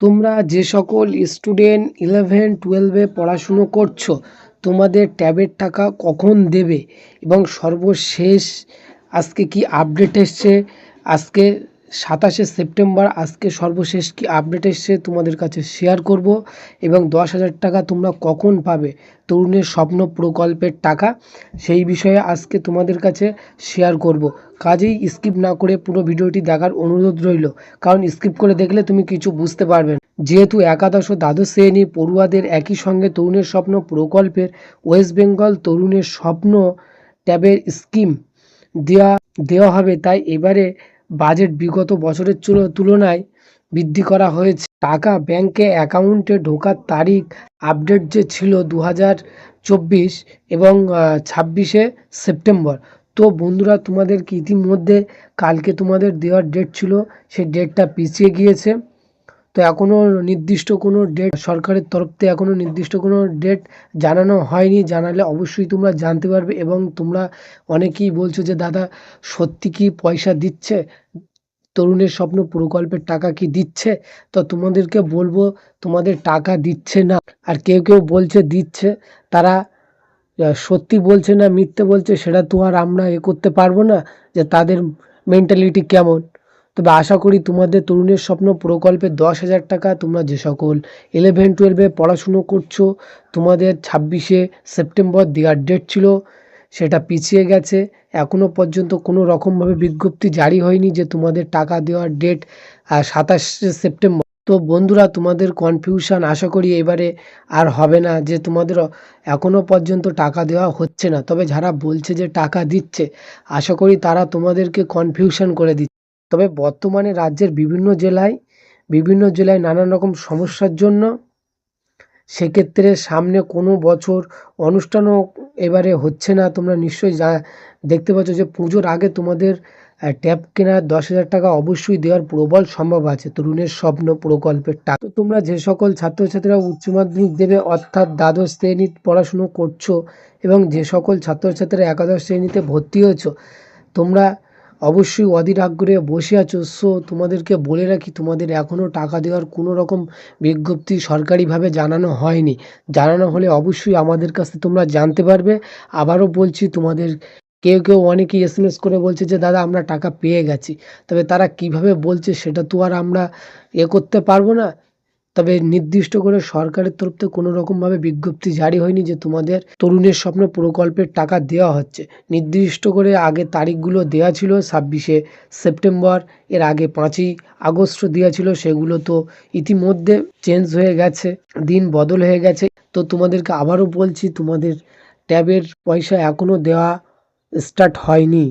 তোমরা যে সকল স্টুডেন্ট ইলেভেন টুয়েলভে পড়াশুনো করছ, তোমাদের ট্যাবের টাকা কখন দেবে? এবং সর্বশেষ আজকে কি আপডেট এসছে? আজকে সাতাশে সেপ্টেম্বর আজকে সর্বশেষ কি আপডেট এসছে তোমাদের কাছে শেয়ার করব এবং দশ হাজার টাকা তোমরা কখন পাবে তরুণের স্বপ্ন প্রকল্পের টাকা সেই বিষয়ে আজকে তোমাদের কাছে শেয়ার করব। কাজেই স্কিপ না করে পুরো ভিডিওটি দেখার অনুরোধ রইল। কারণ স্কিপ করে দেখলে তুমি কিছু বুঝতে পারবে যেহেতু একাদশ ও দ্বাদশ শ্রেণি পড়ুয়াদের একই সঙ্গে তরুণের স্বপ্ন প্রকল্পের ওয়েস্ট বেঙ্গল তরুণের স্বপ্ন ট্যাবের স্কিম দেওয়া দেওয়া হবে, তাই এবারে বাজেট বিগত বছরের তুলনায় বৃদ্ধি করা হয়েছে। টাকা ব্যাংকে অ্যাকাউন্টে ঢোকার তারিখ আপডেট যে ছিল দু চব্বিশ এবং ছাব্বিশে সেপ্টেম্বর। তো বন্ধুরা, তোমাদের কি ইতিমধ্যে কালকে তোমাদের দেওয়ার ডেট ছিল? সেই ডেটটা পিছিয়ে গিয়েছে। তো এখনও নির্দিষ্ট কোনো ডেট সরকারের তরফ থেকে এখনও নির্দিষ্ট কোনো ডেট জানানো হয়নি। জানালে অবশ্যই তোমরা জানতে পারবে এবং তোমরা অনেকেই বলছো যে, দাদা, সত্যি কি পয়সা দিচ্ছে? তরুণের স্বপ্ন প্রকল্পের টাকা কি দিচ্ছে? তো তোমাদেরকে বলব, তোমাদের টাকা দিচ্ছে না। আর কেউ কেউ বলছে দিচ্ছে, তারা সত্যি বলছে না, মিথ্যে বলছে, সেটা তো আর আমরা এ করতে পারব না যে, তাদের মেন্টালিটি কেমন? তবে আশা করি তোমাদের তরুণের স্বপ্ন প্রকল্পে দশ হাজার টাকা তোমরা যে সকল ইলেভেন টুয়েলভে পড়াশুনো করছ, তোমাদের ছাব্বিশে সেপ্টেম্বর দেওয়ার ডেট ছিল, সেটা পিছিয়ে গেছে। এখনও পর্যন্ত কোনো রকমভাবে বিজ্ঞপ্তি জারি হয়নি যে তোমাদের টাকা দেওয়ার ডেট সাতাশে সেপ্টেম্বর। তো বন্ধুরা, তোমাদের কনফিউশন আশা করি এবারে আর হবে না যে তোমাদের এখনও পর্যন্ত টাকা দেওয়া হচ্ছে না। তবে যারা বলছে যে টাকা দিচ্ছে, আশা করি তারা তোমাদেরকে কনফিউশন করে দিচ্ছে। তবে বর্তমানে রাজ্যের বিভিন্ন জেলায় বিভিন্ন জেলায় নানান রকম সমস্যার জন্য সেক্ষেত্রে সামনে কোনো বছর অনুষ্ঠানও এবারে হচ্ছে না। তোমরা নিশ্চয়ই যা দেখতে পাচ্ছ যে পুজোর আগে তোমাদের ট্যাব কেনার দশ হাজার টাকা অবশ্যই দেওয়ার প্রবল সম্ভব আছে। তরুণের স্বপ্ন প্রকল্পের টাকা তোমরা যে সকল ছাত্রছাত্রীরা উচ্চ মাধ্যমিক দেবে, অর্থাৎ দ্বাদশ শ্রেণি পড়াশুনো করছ এবং যে সকল ছাত্রছাত্রীরা একাদশ শ্রেণীতে ভর্তি হয়েছো, তোমরা অবশ্যই অধীর আগ্রহে বসে আছো। সো তোমাদেরকে বলে রাখি, তোমাদের এখনও টাকা দেওয়ার কোনো রকম বিজ্ঞপ্তি সরকারিভাবে জানানো হয়নি। জানানো হলে অবশ্যই আমাদের কাছে তোমরা জানতে পারবে। আবারও বলছি, তোমাদের কেউ কেউ এম এস করে বলছে যে, দাদা, আমরা টাকা পেয়ে গেছি। তবে তারা কীভাবে বলছে সেটা তো আর আমরা এ করতে পারব না। তবে নির্দিষ্ট করে সরকারের তরফ থেকে কোনো রকমভাবে বিজ্ঞপ্তি জারি হয়নি যে তোমাদের তরুণের স্বপ্ন প্রকল্পের টাকা দেওয়া হচ্ছে। নির্দিষ্ট করে আগে তারিখগুলো দেওয়া ছিল ছাব্বিশে সেপ্টেম্বর, এর আগে পাঁচই আগস্ট দেওয়া ছিল, সেগুলো তো ইতিমধ্যে চেঞ্জ হয়ে গেছে, দিন বদল হয়ে গেছে। তো তোমাদেরকে আবারও বলছি, তোমাদের ট্যাবের পয়সা এখনও দেওয়া স্টার্ট হয়নি।